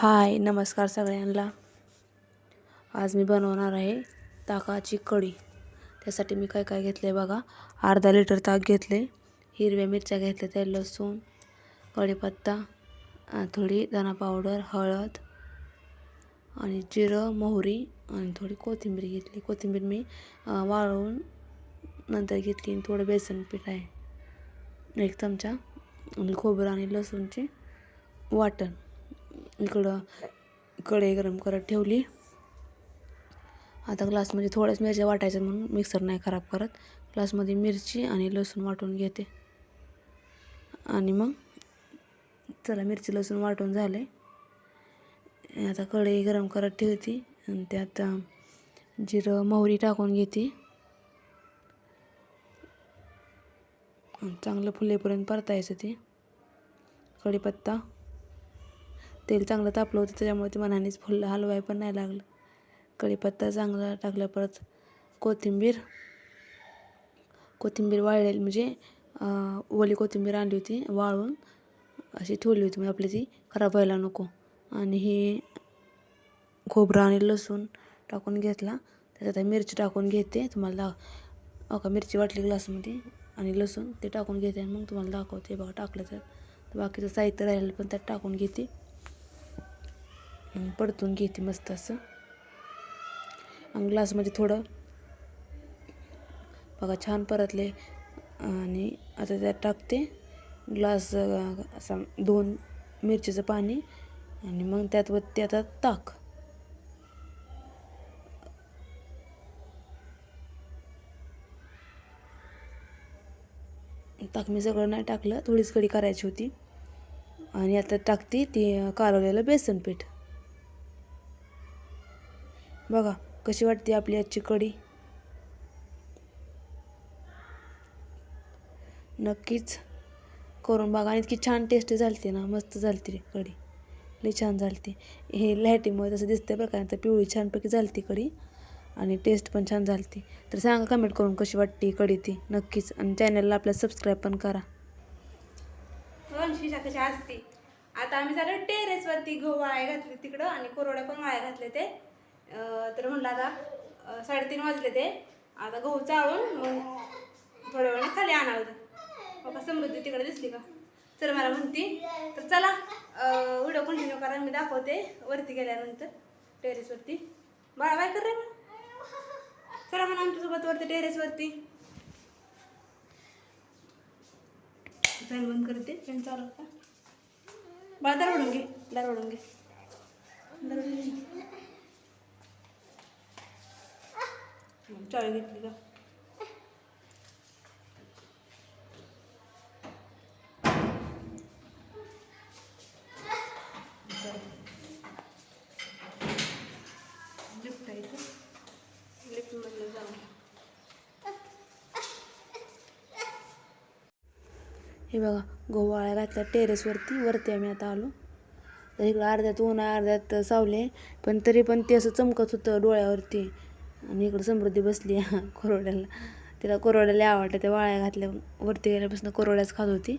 हाय नमस्कार सगळ्यांना. आज मी बनवणार आहे ताकाची कढी. त्यासाठी मी काय काय घेतलं आहे बघा. अर्धा लिटर ताक घेतले हिरव्या मिरच्या घेतल्या त्या लसूण कढीपत्ता थोडी धना पावडर हळद आणि जिरं मोहरी आणि थोडी कोथिंबीर घेतली. कोथिंबीर मी वाळवून नंतर घेतली आणि थोडं बेसन पीठ आहे. एक चमचा आणि खोबरं आणि लसूणची वाटण. इकडं कढई गरम करत ठेवली. आता ग्लासमध्ये थोड्याच मिरच्या वाटायचं म्हणून मिक्सर नाही खराब करत. ग्लासमध्ये मिरची आणि लसूण वाटून घेते. आणि मग चला मिरची लसूण वाटून झाले. आता कढई गरम करत ठेवते. आणि त्यात जिरं मोहरी टाकून घेते. आणि चांगलं फुलेपर्यंत परतायचं ते. कढीपत्ता. तेल चांगलं तापलं होतं त्याच्यामुळे ते मनानेच फुललं हलवाय पण नाही लागलं. कढीपत्ता चांगला टाकला परत कोथिंबीर. कोथिंबीर वाळलेली म्हणजे ओली कोथिंबीर आणली होती वाळून. अशी ठेवली होती म्हणजे आपली ती खराब व्हायला नको. आणि हे खोबरं आणि लसूण टाकून घेतला. त्याच्यात मिरची टाकून घेते तुम्हाला दाख का मिरची वाटली ग्लासमध्ये आणि लसूण ते टाकून घेते आणि मग तुम्हाला दाखवते. बघा टाकलं तर बाकीचं साहित्य राहिलं पण त्यात टाकून घेते. परतून घेते मस्त असं. आणि ग्लासमध्ये थोडं बघा छान परतले. आणि आता त्यात टाकते. ग्लास अं, असा दोन मिरचीचं पाणी आणि मग त्यात वरती आता ताक. ताक मी सगळं नाही टाकलं थोडीच कढी करायची होती. आणि आता टाकते ती कालवलेलं बेसन पीठ बघा कशी वाटते आपली आजची कढी? नक्कीच करून बघा. आणि इतकी छान टेस्ट झालते ना मस्त झालती कढी. लई छान झालती. हे लाईटीमुळे तसं दिसते बरं का तर पिवळी छानपैकी झालती कढी. आणि टेस्ट पण छान झालती. तर सांगा कमेंट करून कशी वाटते कढी ती. नक्कीच. आणि चॅनलला आपल्या सबस्क्राईब पण करा. पण असते? आता आम्ही झालं टेरेसवरती गहू वाळ्या घातले तिकडं आणि कोरड्या पण वाळ्या घातले ते. तर म्हणलं आता साडेतीन वाजले ते. आता गहू चाळून मग थोड्या वेळाने खाली आणावं बघा समृद्धी तिकडे दिसली का? चल मला म्हणती. तर चला व्हिडिओ कंटिन्यू करा. मी दाखवते वरती गेल्यानंतर टेरेसवरती बाळा काय कर रे चला म्हणा आमच्यासोबत वरती टेरेसवरती फॅन बंद करते. फॅन चालू का बाळा दार ओढून घे. दार ओढून घे. दार चाळी घेतली का? लिफ्ट आहे लिफ्टमधलं जाऊन. हे बघा गोवाळ्या घातल्या टेरेसवरती वरती आम्ही आता आलो. तर इकडं अर्ध्यात ऊन अर्ध्यात सावले पण तरी पण ते असं चमकत होतं डोळ्यावरती. आणि इकडं समृद्धी बसली कोरोड्याला. तिला कोरोड्याला आवडलं त्या वाळ्या घातल्या. वरती गेल्यापासून कोरोड्याच खात होती.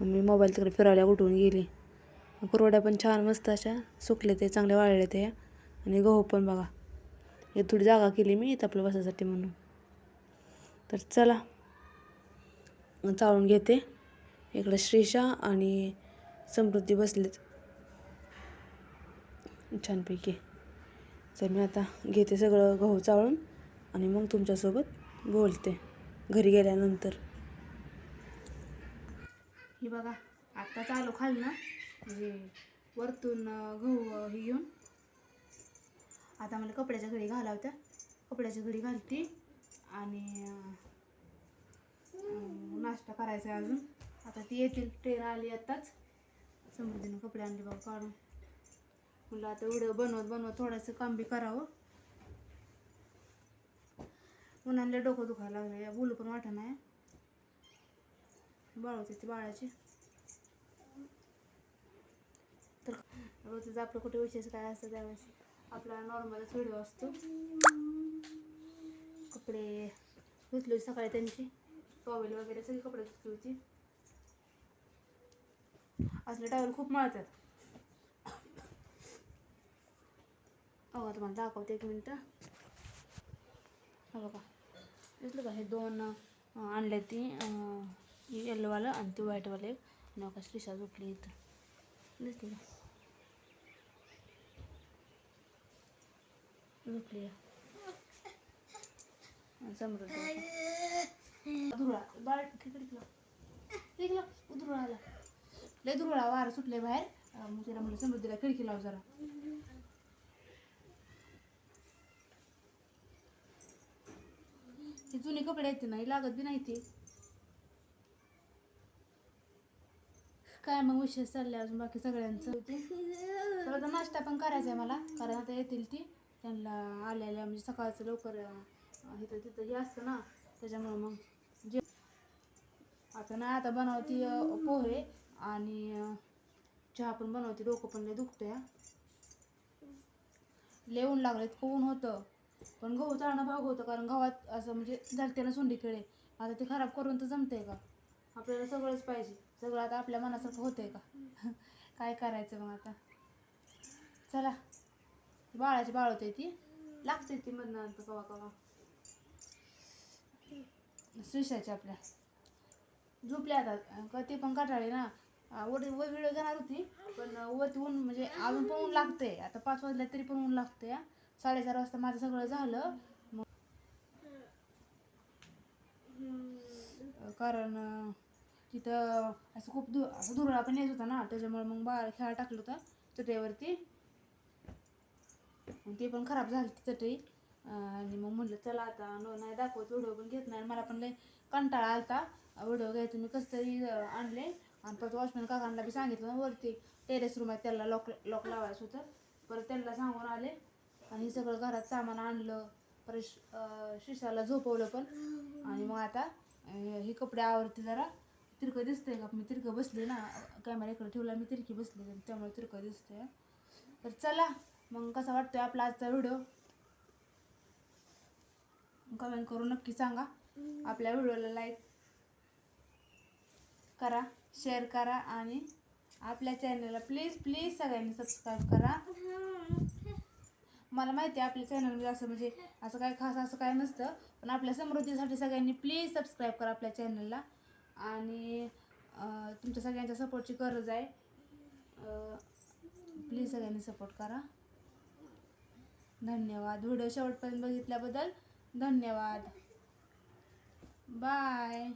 मी मोबाईल तिकडे फिरायला उठून गेली. कोरोड्या पण छान मस्त अशा सुकले ते चांगले वाळले ते आणि गहू पण बघा. हे थोडी जागा केली मी इथं आपलं बसायसाठी म्हणून. तर चला. चाळून घेते. इकडं श्रीषा आणि समृद्धी बसलेत. छानपैकी. तर मी आता घेते सगळं गहू चाळून आणि मग तुमच्यासोबत बोलते घरी गेल्यानंतर. ही बघा आत्ताच आलो खाल ना? म्हणजे वरतून गहू ही हे घेऊन. आता मला कपड्याच्या घडी घाला होत्या कपड्याच्या घडी घालती आणि नाश्ता करायचा आहे अजून. आता ती येतील ट्रेन आली आत्ताच. समृद्धीनं कपडे आणले बघा काढून. म्हणलं आता व्हिडिओ बनवत बनवत थोडंसं काम बी करावं. उन्हाला डोकं दुखायला लागलं या बोलू पण वाटत नाही. बाळ होते ती बाळाची. तर रोजच आपलं कुठे विशेष काय असतं त्यावेळेस? आपला नॉर्मलच व्हिडिओ असतो. कपडे धुतले सकाळी त्यांची. टॉवेल वगैरे सगळी कपडे धुतली होती. असले टॉवेल खूप मळतात. तुम्हाला दाखवते एक मिनटं. हा बघा. दिसलं का? हे दोन आणले ती येल्लोवालं आणि ते व्हाईटवालं एक. आणि श्रीशा श्रीषा झोपली इथं. दिसली का? झोपली समृद्धी धुरळा बाळ तिकडे निघला आला. लय धुरळा वारं सुटले बाहेर. मग तिला म्हणलं समृद्धीला खिडकी लाव जरा. ही जुने कपडे आहेत नाही लागत बी नाही ते. काय मग विशेष चालले अजून बाकी सगळ्यांचं? आता नाश्ता पण करायचा आहे मला कारण आता येतील ती. त्यांना आलेल्या म्हणजे सकाळचं लवकर इथं तिथं हे असतं ना त्याच्यामुळं मग जे आता नाही आता बनवती पोहे आणि चहा पण बनवते. डोकं पण लय दुखतंय हा. लय ऊन लागलं इतकं ऊन होतं. पण गहू चाळणं भाग होतं कारण गव्हात असं म्हणजे झालते ना सोंडी खेळे आता ते खराब करून तर जमतंय का? आपल्याला सगळंच पाहिजे. सगळं आता आपल्या मनासारखं होतंय का? काय करायचं मग आता? चला. बाळाची बाळ होते ती. लागते ती मधनं नंतर कवा कवा. सुशाची आपल्या. झोपल्या आता. ते ती पण काटाळी ना? ओढ व वर घेणार होती पण वरती ऊन म्हणजे अजून पण ऊन लागते आता पाच वाजल्या तरी पण ऊन लागते हा. साडेचार वाजता माझं सगळं झालं. मग कारण तिथं असं खूप दु असं धुरळा पण येत होता ना त्याच्यामुळे मग बाळ खेळा टाकलं होतं चटईवरती. ते पण खराब झाली ती चटई. आणि मग म्हटलं चला आता न नाही दाखवत व्हिडिओ पण घेत नाही. मला पण लय कंटाळा आलता. व्हिडिओ घ्यायचं मी कसं तरी आणले. आणि परत वॉचमॅन काकांना बी सांगितलं वरती टेरेस रूम आहे त्याला लॉक लॉक लावायचं होतं. परत त्यांना सांगून आले. आणि हे सगळं घरात सामान आणलं परत शिशाला झोपवलं पण. आणि मग आता हे कपडे आवडते जरा. तिरकं दिसतंय का? मी तिरकं बसले ना कॅमेरा इकडे ठेवला मी तिरकी बसले त्यामुळे तिरकं दिसतंय. तर चला मग कसा वाटतोय आपला आजचा व्हिडिओ? कमेंट करून नक्की सांगा. आपल्या व्हिडिओला लाईक करा शेअर करा आणि आपल्या चॅनलला प्लीज प्लीज सगळ्यांनी सबस्क्राईब करा. मला माहिती आहे आपल्या चॅनलमध्ये असं म्हणजे असं काय खास असं काय नसतं पण आपल्या समृद्धीसाठी सगळ्यांनी प्लीज सबस्क्राईब करा आपल्या चॅनलला आणि तुमच्या सगळ्यांच्या सपोर्टची गरज आहे. प्लीज सगळ्यांनी सपोर्ट करा. धन्यवाद. व्हिडिओ शेवटपर्यंत बघितल्याबद्दल धन्यवाद. बाय